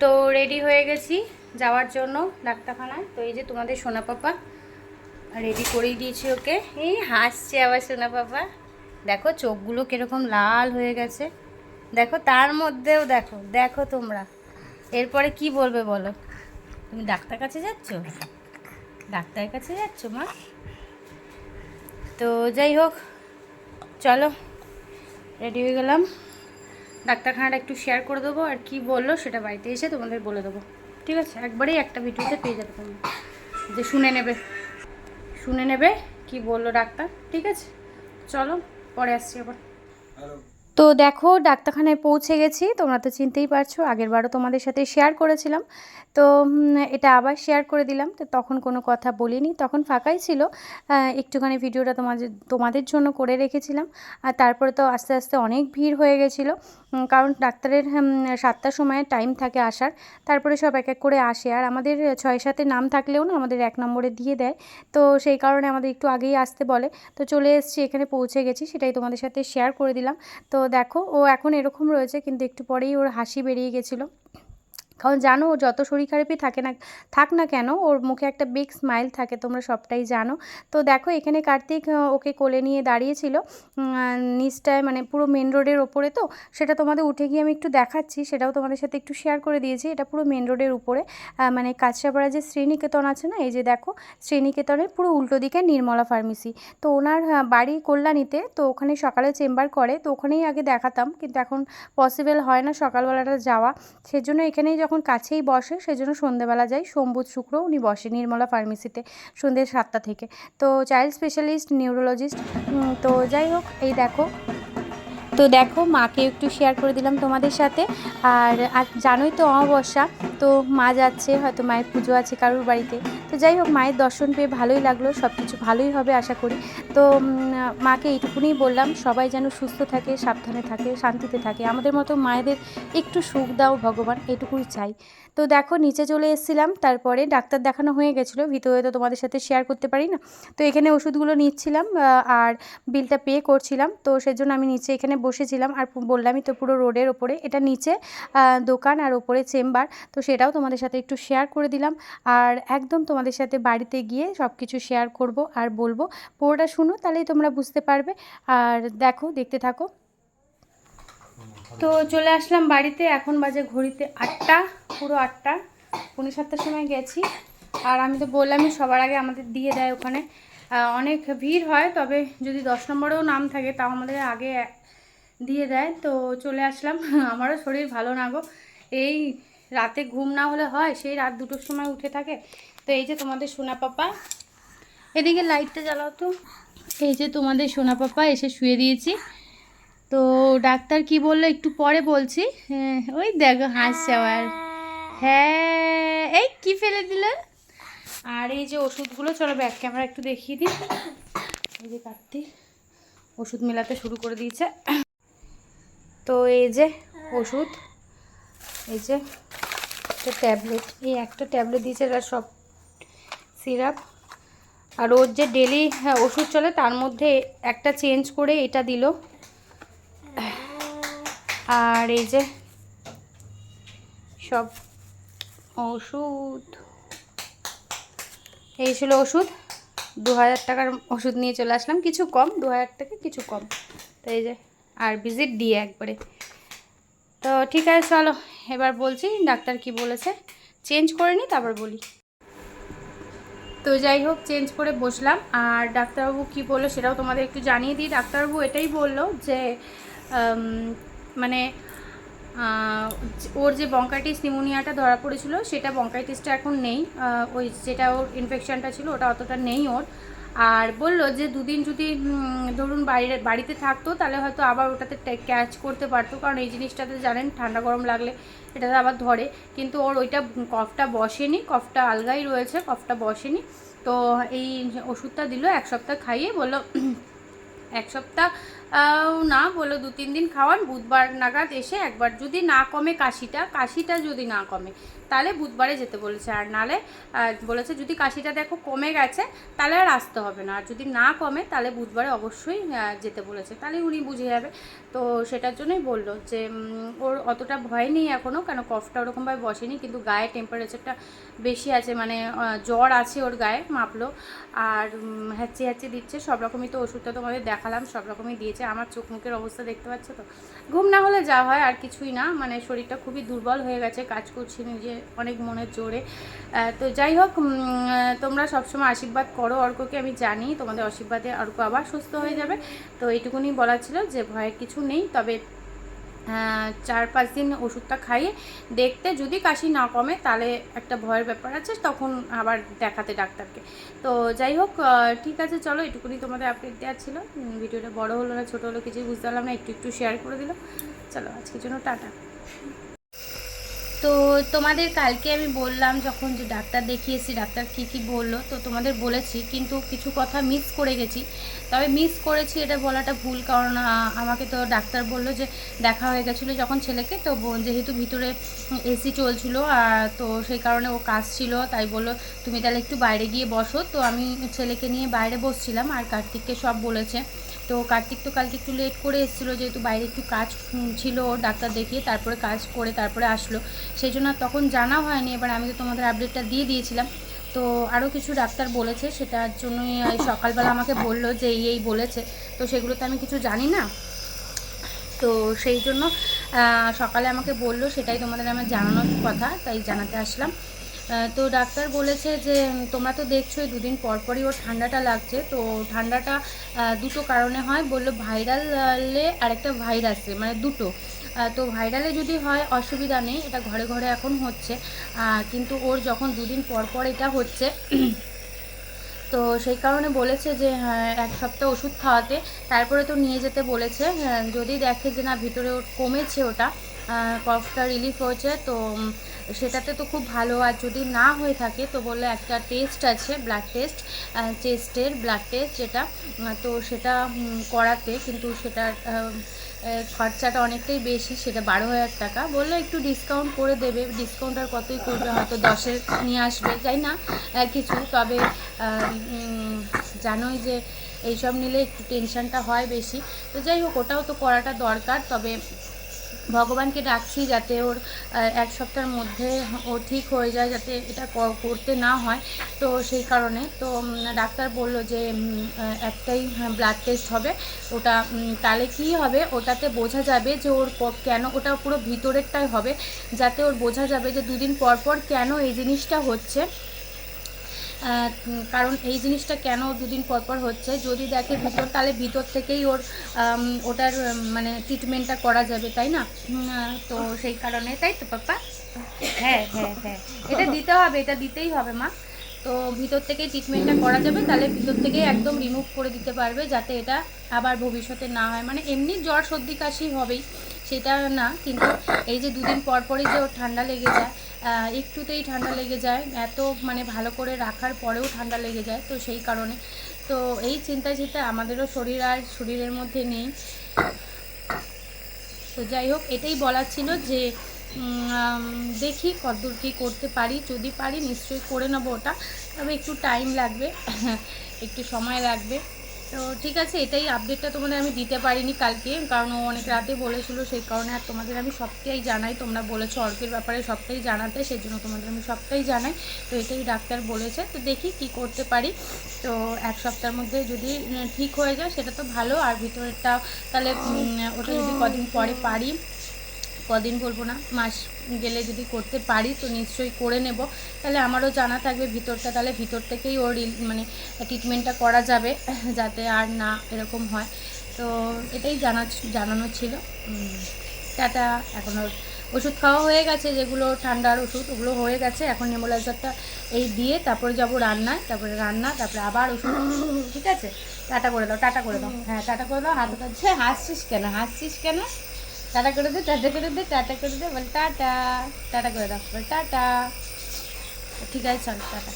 তো রেডি হয়ে গেছি যাওয়ার জন্য ডাক্তারখানায়। তো এই যে তোমাদের সোনা পাপা রেডি করেই দিয়েছি ওকে। এই হাসছে আবার সোনা পাপা। দেখো চোখগুলো কীরকম লাল হয়ে গেছে। দেখো তার মধ্যেও দেখো দেখো তোমরা। এরপরে কি বলবে বলো? তুমি ডাক্তার কাছে যাচ্ছ? ডাক্তারের কাছে যাচ্ছ মা? তো যাই হোক, চলো রেডি হয়ে গেলাম। ডাক্তারখানাটা একটু শেয়ার করে দেবো আর কি বলল সেটা বাড়িতে এসে তোমাদের বলে দেবো। ঠিক আছে? একবারেই একটা ভিডিওতে পেয়ে যাবে তোমরা। যে শুনে নেবে। শুনে নেবে কি বলল ডাক্তার। ঠিক আছে? চলো, পরে আসছি আবার। তো দেখো, ডাক্তারখানায় পৌঁছে গেছি। তোমরা তো চিনতেই পারছ, আগের বারও তোমাদের সাথে শেয়ার করেছিলাম। তো এটা আবার শেয়ার করে দিলাম। তো তখন কোনো কথা বলিনি, তখন ফাঁকাই ছিল। একটুখানি ভিডিওটা তোমাদের তোমাদের জন্য করে রেখেছিলাম। আর তারপরে তো আস্তে আস্তে অনেক ভিড় হয়ে গেছিল। কারণ ডাক্তারের সাতটার সময় টাইম থাকে আসার। তারপরে সব এক এক করে আসে। আর আমাদের ছয় সাথে নাম থাকলেও না, আমাদের এক নম্বরে দিয়ে দেয়। তো সেই কারণে আমাদের একটু আগেই আসতে বলে। তো চলে এসেছি, এখানে পৌঁছে গেছি, সেটাই তোমাদের সাথে শেয়ার করে দিলাম। তো দেখো ও এখন এরকম রয়েছে কিন্তু একটু পরেই ওর হাসি বেরিয়ে গেছিল। কারণ জানো ও যত শরীর খারাপই থাকে না, থাক না কেন, ওর মুখে একটা বিগ স্মাইল থাকে, তোমরা সবটাই জানো। তো দেখো, এখানে কার্তিক ওকে কোলে নিয়ে দাঁড়িয়েছিল নিচটায় মানে পুরো মেন রোডের ওপরে তো, সেটা তোমাদের উঠে গিয়ে আমি একটু দেখাচ্ছি, সেটাও তোমাদের সাথে একটু শেয়ার করে দিয়েছি, এটা পুরো মেন রোডের উপরে। মানে কাছড়াপাড়া যে শ্রীনিকেতন আছে না, এই যে দেখো, শ্রীনিকেতনের পুরো উল্টো দিকে নির্মলা ফার্মেসি তো ওনার বাড়ি কল্যাণীতে, তো ওখানে সকালে চেম্বার করে, তো ওখানেই আগে দেখাতাম, কিন্তু এখন পসিবল হয় না সকালবেলাটা যাওয়া, সেজন্য এখানেই যখন কাছেই বসে, সেজন্য সন্ধেবেলা যাই। সোমবুধ শুক্র, উনি বসে নির্মলা ফার্মেসিতে সন্ধ্যে সাতটা থেকে। তো চাইল্ড স্পেশালিস্ট নিউরোলজিস্ট তো যাই হোক, এই দেখো। তো দেখো, মাকে একটু শেয়ার করে দিলাম তোমাদের সাথে। আর আর জানোই তো অমাবস্যা, তো মা যাচ্ছে, হয়তো মায়ের পুজো আছে কারোর বাড়িতে। তো যাই হোক, মায়ের দর্শন পেয়ে ভালোই লাগল সব কিছু ভালোই হবে আশা করি। তো মাকে এইটুকুনি বললাম, সবাই যেন সুস্থ থাকে, সাবধানে থাকে, শান্তিতে থাকে। আমাদের মতো মায়েদের একটু সুখ দাও ভগবান, এটুকুই চাই। তো দেখো, নিচে চলে এসেছিলাম, তারপরে ডাক্তার দেখানো হয়ে গেছিল ভিতরে তো তোমাদের সাথে শেয়ার করতে পারি না। তো এখানে ওষুধগুলো নিচ্ছিলাম আর বিলটা পে করছিলাম, তো সেজন্য আমি নিচে এখানে বসেছিলাম আর বললামই তো পুরো রোডের ওপরে, এটা নিচে দোকান আর ওপরে চেম্বার। তো সেটাও তোমাদের সাথে একটু শেয়ার করে দিলাম। আর একদম তোমাদের সাথে বাড়িতে গিয়ে সব কিছু শেয়ার করব আর বলব। পুরোটা শুনো, তাহলেই তোমরা বুঝতে পারবে। আর দেখো, দেখতে থাকো। তো চলে আসলাম বাড়িতে, এখন বাজে ঘড়িতে আটটা, পুরো আটটা। পনেরো সাতটার সময় গেছি। আর আমি তো বললামই, সবার আগে আমাদের দিয়ে দেয় ওখানে। অনেক ভিড় হয়, তবে যদি দশ নম্বরেও নাম থাকে, তাও আমাদের আগে দিয়ে দেয়। তো চলে আসলাম। আমারও শরীর ভালো না গো। এই রাতে ঘুম না হলে হয় সেই রাত দুটোর সময় উঠে থাকে। তো এই যে তোমাদের সোনা পাপা এদিকে লাইটটা জ্বালাও তো। এই যে তোমাদের সোনা পাপা এসে শুয়ে দিয়েছি। তো ডাক্তার কি বলল একটু পরে বলছি। হ্যাঁ, ওই দেখো হাসছে আবার হ্যাঁ এই কি ফেলে দিলে? আর এই যে ওষুধগুলো চলো ব্যাক ক্যামেরা একটু দেখিয়ে দিই। এই যে কার্তিক ওষুধ মেলাতে শুরু করে দিয়েছে। তো এই যে ওষুধ, এই যে একটা ট্যাবলেট, এই একটা ট্যাবলেট দিয়েছে আর সব সিরাপ। আর ওর যে ডেলি ওষুধ চলে, তার মধ্যে একটা চেঞ্জ করে এটা দিল। আর এই যে সব ওষুধ, এই ছিল ওষুধ। দু হাজার টাকার ওষুধ নিয়ে চলে আসলাম, কিছু কম, দু হাজার টাকা, কিছু কম। তো এই যে আর ভিজিট দিয়ে একবারে। তো ঠিক আছে, চলো, এবার বলছি ডাক্তার কি বলেছে। চেঞ্জ করে নিই তারপর বলি। তো যাই হোক চেঞ্জ করে বসলাম। আর ডাক্তারবাবু কি বলল সেটাও তোমাদের একটু জানিয়ে দিই। ডাক্তারবাবু এটাই বলল যে মানে ওর যে বঙ্কাইটিস নিউমোনিয়াটা ধরা পড়েছিল, সেটা বঙ্কাইটিসটা এখন নেই। ওই যেটা ওর ইনফেকশানটা ছিল, ওটা অতটা নেই ওর। আর বলল যে দুদিন যদি ধরুন বাইরে, বাড়িতে থাকতো, তাহলে হয়তো আবার ওটাতে ক্যাচ করতে পারতো। কারণ এই জিনিসটাতে জানেন, ঠান্ডা গরম লাগলে এটাতে আবার ধরে। কিন্তু ওর ওইটা কফটা বসেনি, কফটা আলগাই রয়েছে, কফটা বসেনি। তো এই ওষুধটা দিল, এক সপ্তাহ খাইয়ে বলল, এক সপ্তাহ না বলো দু তিন দিন খাওয়ান, বুধবার নাগাদ এসে একবার যদি না কমে কাশিটা কাশিটা যদি না কমে। তাহলে বুধবারে যেতে বলেছে। আর নালে বলেছে যদি কাশিটা দেখো কমে গেছে, তাহলে আর আসতে হবে না। আর যদি না কমে, তাহলে বুধবারে অবশ্যই যেতে বলেছে। তাহলে উনি বুঝে যাবে। তো সেটার জন্যই বলল যে ওর অতটা ভয় নেই এখনও কেন কফটা ওরকমভাবে বসেনি, কিন্তু গায়ে টেম্পারেচারটা বেশি আছে মানে জ্বর আছে ওর গায়ে, মাপলো। আর হ্যাচি হ্যাচি দিচ্ছে, সব রকমই তো ওষুধটা তোমাদের দেখালাম, সব রকমই দিয়েছে। আমার চোখ মুখের অবস্থা দেখতে পাচ্ছ তো? ঘুম না হলে যা হয়, আর কিছুই না। মানে শরীরটা খুবই দুর্বল হয়ে গেছে, কাজ করছি নিজে। অনেক মনের জোরে। তো যাই হোক তোমরা সবসময় আশীর্বাদ করো অর্ককে, আমি জানি তোমাদের আশীর্বাদে অর্ক আবার সুস্থ হয়ে যাবে। তো এইটুকুনি বলা ছিল যে ভয়ের কিছু নেই, তবে চার পাঁচ দিন ওষুধটা খাইয়ে দেখতে যদি কাশি না কমে, তাহলে একটা ভয়ের ব্যাপার আছে, তখন আবার দেখাতে ডাক্তারকে। তো যাই হোক ঠিক আছে, চলো এটুকুনি তোমাদের আপডেট দেওয়া ছিল। ভিডিওটা বড় হলো না, ছোটো হলো, কিছুই বুঝতে পারলাম না, একটু একটু শেয়ার করে দিল। চলো, আজকের জন্য টাটা। তো তোমাদের কালকে আমি বললাম যখন যে ডাক্তার দেখিয়েছি, ডাক্তার কি কি বলল, তো তোমাদের বলেছি, কিন্তু কিছু কথা মিস করে গেছি। তবে মিস করেছি এটা বলাটা ভুল, কারণ আমাকে তো ডাক্তার বলল যে দেখা হয়ে গেছিল যখন ছেলেকে, তো যেহেতু ভিতরে এসি চলছিল আর তো সেই কারণে ও কাজ ছিল তাই বলল, তুমি তাহলে একটু বাইরে গিয়ে বসো। তো আমি ছেলেকে নিয়ে বাইরে বসছিলাম, আর কার্তিককে সব বলেছে। তো কার্তিক তো কালকে একটু লেট করে এসেছিল, যেহেতু বাইরে একটু কাজ ছিল ডাক্তার দেখিয়ে তারপরে কাজ করে তারপরে আসলো। সেই জন্য তখন জানা হয়নি, এবার আমি তো তোমাদের আপডেটটা দিয়ে দিয়েছিলাম। তো আরও কিছু ডাক্তার বলেছে, সেটার জন্যই সকালবেলা আমাকে বলল যে এই এই বলেছে। তো সেগুলো তো আমি কিছু জানি না। তো সেই জন্য সকালে আমাকে বলল, সেটাই তোমাদের আমার জানানোর কথা, তাই জানাতে আসলাম। তো ডাক্তার বলেছে যে তোমরা তো দেখছ এই দুদিন পরপরই ওর ঠান্ডাটা লাগছে। তো ঠান্ডাটা দুটো কারণে হয়। বলল ভাইরালে আরেকটা ভাইরাসে মানে দুটো। তো ভাইরালে যদি হয়, অসুবিধা নেই। এটা ঘরে ঘরে এখন হচ্ছে। কিন্তু ওর যখন দুদিন পরপর পর এটা হচ্ছে তো সেই কারণে বলেছে যে এক সপ্তাহ ওষুধ খাওয়াতে। তারপরে তো নিয়ে যেতে বলেছে। যদি দেখে যে না ভিতরে কমেছে ওটা কফটা রিলিফ হয়েছে তো সেটাতে তো খুব ভালো। আর যদি না হয়ে থাকে তো বললে একটা টেস্ট আছে ব্লাড টেস্ট চেস্টের ব্লাড টেস্ট যেটা তো সেটা করাতে। কিন্তু আহ, খরচাটা অনেকটাই বেশি, সেটা বারো হাজার টাকা। বলল একটু ডিসকাউন্ট করে দেবে ডিসকাউন্ট আর কতই করবে, হয়তো দশের নিয়ে আসবে, যাই না কিছু। তবে জানোই যে এইসব নিলে একটু টেনশানটা হয় বেশি। তো যাই হোক, ওটাও তো করাটা দরকার, তবে ভগবানকে ডাকছি যাতে ওর এক সপ্তাহের মধ্যে ও ঠিক হয়ে যায়, যাতে এটা করতে না হয়। তো সেই কারণে, তো ডাক্তার বলল যে একটাই ব্লাড টেস্ট হবে। ওটা তাহলে কী হবে? ওটাতে বোঝা যাবে যে ওর কেন ওটা পুরো ভিতরেরটাই হবে। যাতে ওর বোঝা যাবে যে দুদিন পর পর কেন এই জিনিসটা হচ্ছে। কারণ এই জিনিসটা কেন দুদিন পর পর হচ্ছে? যদি দেখে ভিতর, তাহলে ভিতর থেকেই ওর ওটার মানে ট্রিটমেন্টটা করা যাবে, তাই না? তো সেই কারণে, তাই তো পাপা হ্যাঁ হ্যাঁ হ্যাঁ। এটা দিতে হবে, এটা দিতেই হবে, মা। তো ভিতর থেকেই ট্রিটমেন্টটা করা যাবে, তাহলে ভিতর থেকেই একদম রিমুভ করে দিতে পারবে, যাতে এটা আবার ভবিষ্যতে না হয়। মানে এমনি জ্বর সর্দি কাশি হবেই, সেটা না, কিন্তু এই যে দুদিন পর পরই যে ওর ঠান্ডা লেগে যায় একটুতেই ঠান্ডা লেগে যায়। এত মানে ভালো করে রাখার পরেও ঠান্ডা লেগে যায়, তো সেই কারণে। তো এই চিন্তা চিন্তা আমাদেরও শরীর আর শরীরের মধ্যে নেই। তো যাই হোক, এটাই বলার ছিল যে দেখি কতদূর কী করতে পারি। যদি পারি নিশ্চয়ই করে নেব ওটা। তবে একটু টাইম লাগবে, একটু সময় লাগবে। তো ঠিক আছে, এটাই আপডেটটা তোমাদের আমি দিতে পারিনি কালকে, কারণ ও অনেক রাতে বলেছিল, সেই কারণে আর তোমাদের আমি সবটাই জানাই। তোমরা বলেছ অর্কের ব্যাপারে সবটাই জানাতে সেই জন্য তোমাদের আমি সবটাই জানাই। তো এটাই ডাক্তার বলেছে। তো দেখি কি করতে পারি। তো এক সপ্তাহের মধ্যে যদি ঠিক হয়ে যায়, সেটা তো ভালো। আর ভিতরেরটা তাহলে ওটা যদি কদিন পরে পারি। কদিন বলব না, মাস গেলে যদি করতে পারি তো নিশ্চয়ই করে নেব। তাহলে আমারও জানা থাকবে ভিতরটা, তাহলে ভিতর থেকেই ওর মানে ট্রিটমেন্টটা করা যাবে, যাতে আর না এরকম হয়। তো এটাই জানা, জানানো ছিল। টাটা, এখন ওষুধ খাওয়া হয়ে গেছে, যেগুলো ঠান্ডার ওষুধ, ওগুলো হয়ে গেছে। এখন নেমোলাইজারটা এই দিয়ে তারপরে যাব রান্নায়, তারপরে রান্না, তারপরে আবার ওষুধ ঠিক আছে? টাটা করে দাও, টাটা করে দাও। হ্যাঁ টাটা করে দাও হাত হাসছিস কেন? হাসছিস কেন? টাটা করে দে, টাটা করে দে, টাটা করে দে, বল টাটা টাটা করে দাও, বল টাটা। ঠিক আছে, চল, টাটা।